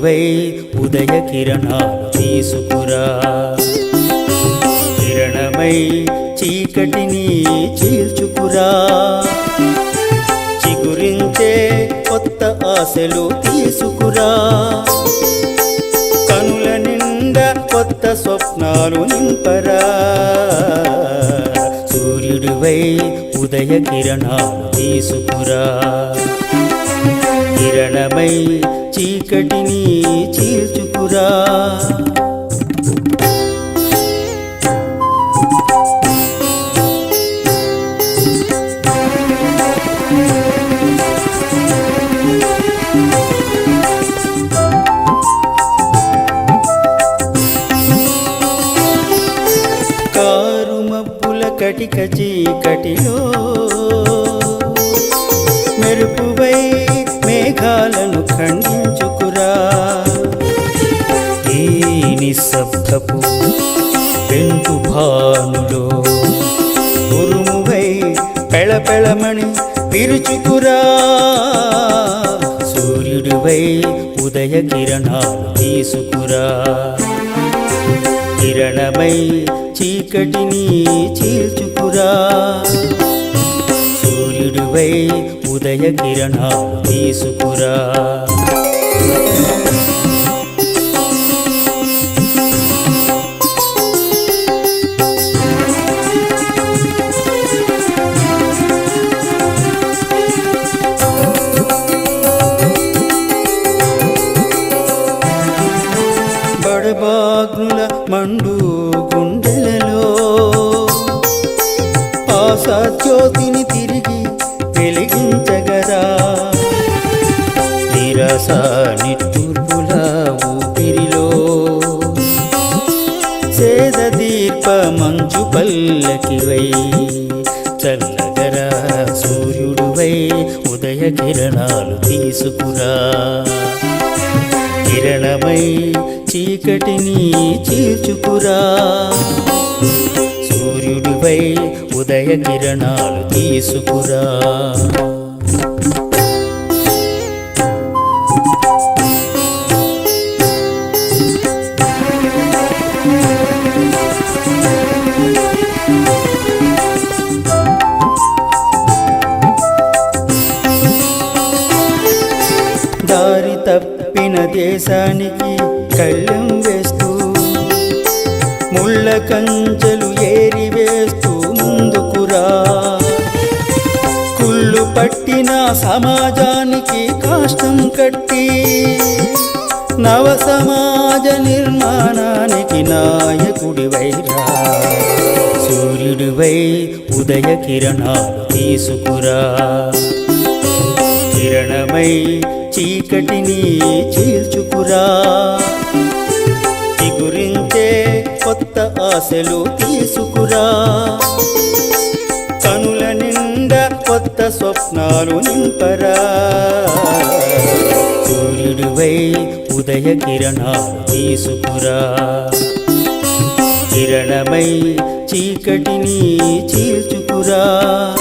ఉదయ కిరణాలు తీసుకురా. కిరణమై చీకటిని చీల్చుకురా. చిగురించే కొత్త ఆశలు తీసుకురా. కనుల నిండా కొత్త స్వప్నాలు నింపరా. సూర్యుడివై ఉదయ కిరణాలు తీసుకురా. కిరణమై చీకటిని చీల్చుకురా. కటిక చీకటిలో మెరుపువై మేఘాలను ఖండించుకురా. ఈ నిశ్శబ్దపు పెంపు భానులో ఉరుమువై పెళపెళమణి పిరుచుకురా సూర్యుడివై ఉదయ కిరణాలు తీసుకురా. కిరణమై చీకటిని చీల్చుకురా. సూర్యుడివై ఉదయ కిరణాలు తీసుకురా. బడబాగ్నుల మండు గుండెలలో ఆశాజ్యోతిని తిరిగి వెలిగింది నిరస నిట్టూర్పుల ఊపిరిలో సేద దీప మంచు పల్లకివై చల్లగరా సూర్యుడువై ఉదయ కిరణాలు తీసుకురా. కిరణమై చీకటిని చీల్చుకురా. సూర్యుడిపై ఉదయ కిరణాలు తీసుకురా. దేశానికి కళ్ళెం వేస్తూ ముళ్ళ కంచెలు ఏరి వేస్తూ ముందుకురా కుళ్ళు పట్టిన సమాజానికి కాష్టం కట్టి నవ సమాజ నిర్మాణానికి నాయకుడివైరా సూర్యుడివై ఉదయ కిరణాలు తీసుకురా. కిరణమై చీకటిని చీల్చుకురా. చిగురించే కొత్త ఆశలు తీసుకురా. కనుల నిండా కొత్త స్వప్నాలు నింపరా. సూర్యుడివై ఉదయ కిరణాలు తీసుకురా. కిరణమై చీకటిని చీల్చుకురా.